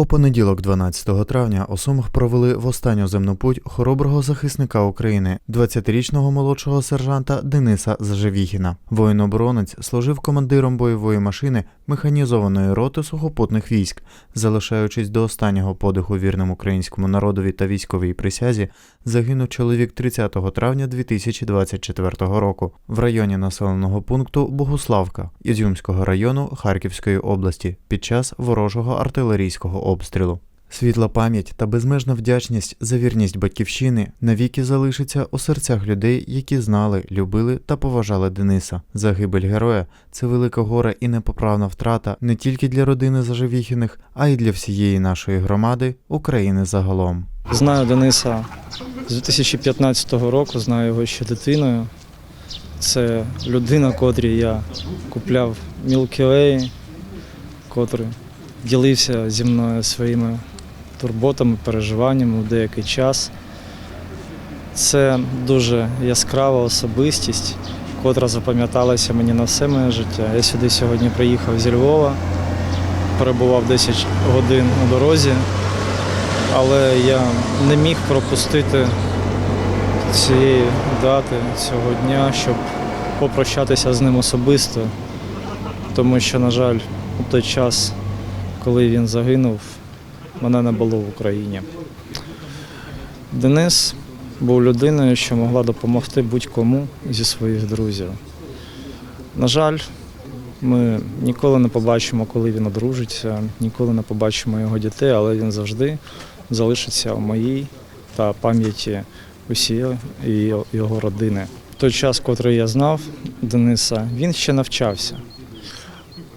У понеділок, 12 травня, у Сумах провели в останню земну путь хороброго захисника України, 20-річного молодшого сержанта Дениса Зажевіхіна. Воїн-оборонець служив командиром бойової машини механізованої роти сухопутних військ, залишаючись до останнього подиху вірним українському народові та військовій присязі, загинув чоловік 30 травня 2024 року в районі населеного пункту Богуславка Ізюмського району Харківської області під час ворожого артилерійського обстрілу. Світла пам'ять та безмежна вдячність за вірність батьківщини навіки залишиться у серцях людей, які знали, любили та поважали Дениса. Загибель героя це велике горе і непоправна втрата не тільки для родини Заживіхіних, а й для всієї нашої громади України загалом. Знаю Дениса з 2015 року, знаю його ще дитиною. Це людина, котрій я купляв Milky Way, котрий ділився зі мною своїми турботами, переживаннями у деякий час. Це дуже яскрава особистість, котра запам'яталася мені на все моє життя. Я сюди сьогодні приїхав зі Львова, перебував 10 годин у дорозі але я не міг пропустити цієї дати, цього дня, щоб попрощатися з ним особисто, тому що, на жаль, у той час, коли він загинув, мене не було в Україні. Денис був людиною, що могла допомогти будь-кому зі своїх друзів. На жаль, ми ніколи не побачимо, коли він одружиться, ніколи не побачимо його дітей, але він завжди залишиться у моїй та пам'яті усієї його родини. В той час, котрий я знав Дениса, він ще навчався.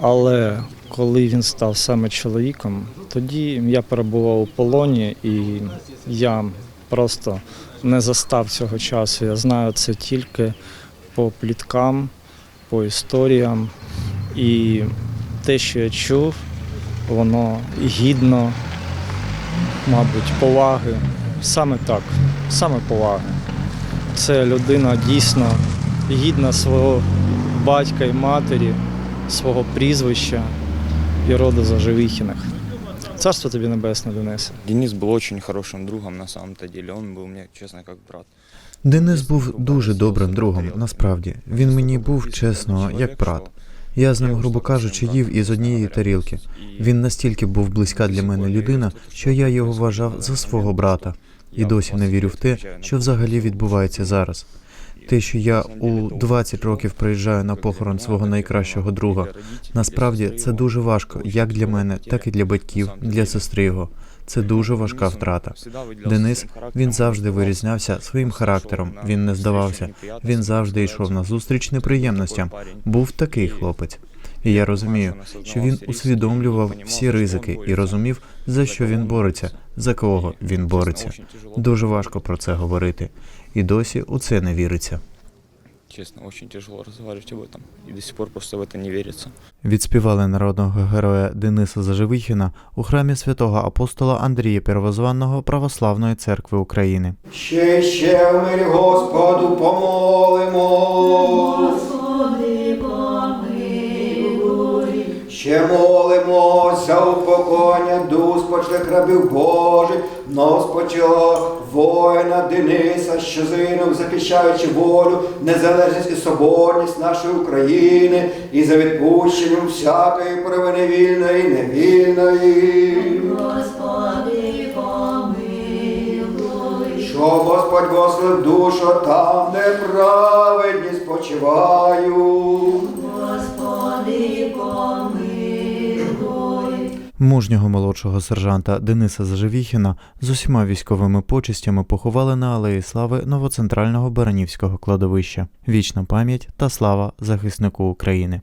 Але коли він став саме чоловіком, тоді я перебував у полоні і я просто не застав цього часу. Я знаю це тільки по пліткам, по історіям. І те, що я чув, воно гідно, мабуть, поваги. Саме так, саме поваги. Це людина дійсно гідна свого батька і матері, свого прізвища і роду Заживіхіних. Царство тобі небесне, Денисе. Денис был очень хорошим другом на самом-то деле. Он был мне, честно, как брат. Денис був дуже добрим другом, насправді. Він мені був чесно, як брат. Я з ним, грубо кажучи, їв із однієї тарілки. Він настільки був близька для мене людина, що я його вважав за свого брата. І досі не вірю в те, що взагалі відбувається зараз. Те, що я у 20 років приїжджаю на похорон свого найкращого друга, насправді це дуже важко, як для мене, так і для батьків, для сестри його. Це дуже важка втрата. Денис він завжди вирізнявся своїм характером. Він не здавався. Він завжди йшов на зустріч неприємностям. Був такий хлопець. І я розумію, що він усвідомлював всі ризики і розумів, за що він бореться, за кого він бореться. Дуже важко про це говорити, і досі у це не віриться. Честно, очень тяжело разговаривать об этом. И до сих пор просто в это не верится. Відспівали народного героя Дениса Заживихіна у храмі святого апостола Андрія Первозванного Православної церкви України. Ще ще в мирі Господу помолимо. Ще молимо за упокоєння душ спочлих рабів Божих, но спочило воїна Дениса, що згинув, захищаючи волю, незалежність і соборність нашої України і за відпущенням всякої провини вільної і невільної. Господи, помилуй. Що Господь вослив душу там, де праведні спочивають. Мужнього молодшого сержанта Дениса Заживіхіна з усіма військовими почестями поховали на алеї слави новоцентрального Баранівського кладовища. Вічна пам'ять та слава захиснику України.